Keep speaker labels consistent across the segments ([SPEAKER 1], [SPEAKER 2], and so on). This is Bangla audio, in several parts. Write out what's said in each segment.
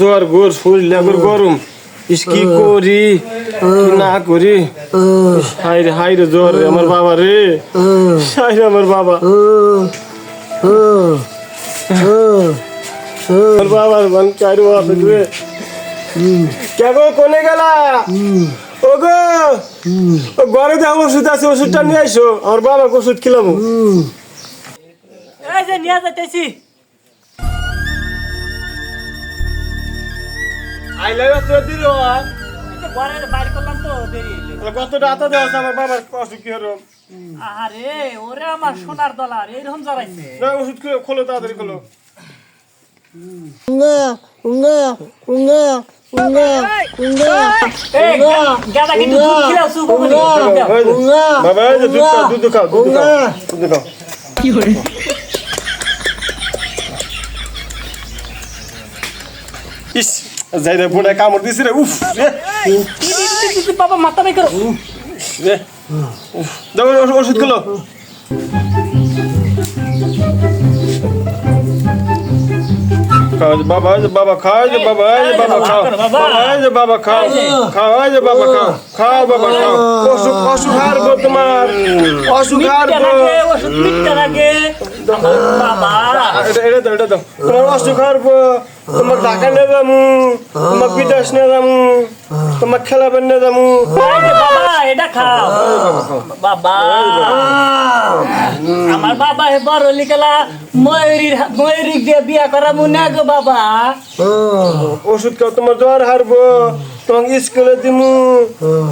[SPEAKER 1] জ্বর গোর শরীর গরম ইস কি করি না করি হাইরে হাইরে জ্বর রে আমার বাবা রে হাইরে আমার বাবা আমার বাবার মন চাইরো আছে রে কে গো কোনে গেলা ও গো ও ঘরে যে ওষুধ আছে ওষুধটা নিয়ে আইসো আমার বাবাকে ওষুধ খিলামো
[SPEAKER 2] এই যে নিয়ে যাইতেছি।
[SPEAKER 1] আইলে তো দিল
[SPEAKER 2] ঘরের বাইর করলাম তো দেরি
[SPEAKER 1] কত রাতা দেওয়া আমার বাবার অসুখ কি হলো
[SPEAKER 2] আরে ওরে আমার সোনার ডলার এইরকম জ্বালাইছে।
[SPEAKER 1] ওষুধ খোলো- খোলো তাড়াতাড়ি খোলো।
[SPEAKER 2] এই গাদা কিন্তু দুধ খিলাও
[SPEAKER 1] ইস যাই রে বুড়া কামড় দিছি রে উফ রে।
[SPEAKER 2] বাবা মাথা বের করো।
[SPEAKER 1] রে। উফ দাও ওষুধ- খোলো। খাও যে বাবা এই যে বাবা খাও এই যে বাবা এই যে বাবা খাও বাবা এই যে বাবা খাও খাও এই যে বাবা খাও খাও বাবা খাও অসুখ অসুখ হারবো তোমার অসুখ
[SPEAKER 2] মিথ্যা
[SPEAKER 1] হারবো
[SPEAKER 2] লাগে ওষুধ মিথ্যা লাগে আমার বাবা
[SPEAKER 1] এটা এটা দাও এটা দাও তোমার অসুখ হারবো তোমার ঢাকা নিয়ে যামু তোমার বিদেশ নিয়ে যামু তোমার খেলাবেন নিয়ে যামু
[SPEAKER 2] এই যে বাবা এটা খাও বাবা আমার বাবা হে বড় লিখলা ময়ূরীর ময়ূরী দিয়ে বিয়া করা মুনা গো বাবা
[SPEAKER 1] ওষুধ খাও তোমার জ্বর হারবো তোমাকে স্কুলে দিমু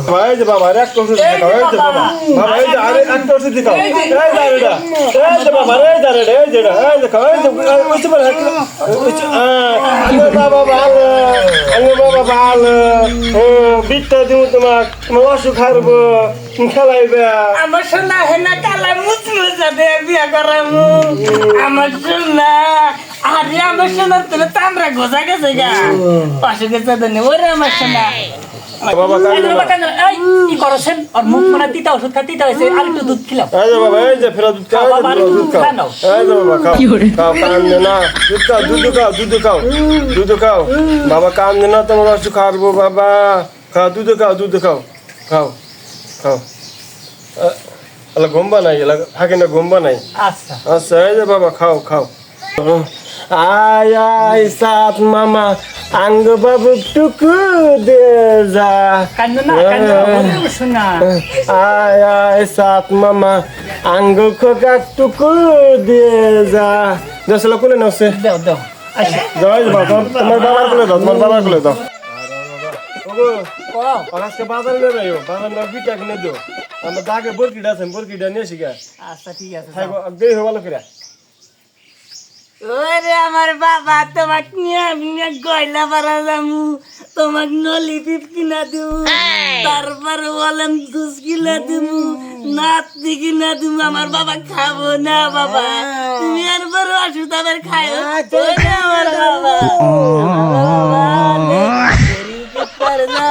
[SPEAKER 1] ভাই যে বাবা আরে একটা ওষুধ খাও এই যে বাবা বাবা এই যে আরে একটা ওষুধ খাও এই যে আরে এই যে বাবা যে আরে এই যে এই যে খাও এই যে বলে আমার বাবা ভালো। আমার বাবা ভালো। বিটটা দিমু তোমার তোমার অসুখ হারবো। খেলাইবে।
[SPEAKER 2] আমার সোনা হেনা কালা মুসমুস যাবে বিয়া করামু। আমার সোনা আরে আমার সোনা তোর তামরা গোজা গেছে গা। পাশে গেছে দেনে ওরে আমার সোনা।
[SPEAKER 1] বাবা
[SPEAKER 2] করছেন? ওর মুখ মানে তিতা ওষুধ খা, তিতা হয়েছে। আর একটু দুধ খিলাও।
[SPEAKER 1] এই যে বাবা এই যে ফেরা দুধ খাও দুধ খাও। এই যে বাবা খাও। খাও কান্দে না। দুধ খাও দুধ খাও দুধ খাও দুধ খাও। বাবা না তোমার অসুখ হারবো বাবা। খাও দুধ খাও দুধ খাও। খাও খাও। এলা গম্বা নাই এলা থাকে না গম্বা নাই
[SPEAKER 2] আচ্ছা।
[SPEAKER 1] আচ্ছা এই যে বাবা খাও খাও। আয় আয় সাত মামা আঙ্গ বাবু টুকু দে যা। আয় আয় সাত মামা আঙ্গ খোকা টুকু দিয়ে যা। দেশলা কোলে
[SPEAKER 2] আচ্ছা
[SPEAKER 1] জয় বাবা তোমার বাবার কোলে দাও তোমার বাবার কোলে দাও। আজকে বাজার নিয়ে যাইও বাজার না বিটা কিনে দিও। আমার দাগে বরকিটা আছে বরকিটা নিয়ে শিখা
[SPEAKER 2] আচ্ছা ঠিক আছে
[SPEAKER 1] খাইব দেই হওয়া লোকেরা
[SPEAKER 2] ওরে আমার বাবা তোমাকে নিয়ে আমি গয়লা পারা যামু তোমাক নলি পিপ কিনা দিউ তারপর বলেন দুধ কিনা দিমু নাতি কিনা দিমু আমার বাবা খাব না বাবা তুমি আর বড় ওষুধ আবার খায় ওরে আমার বাবা আমার বাবা,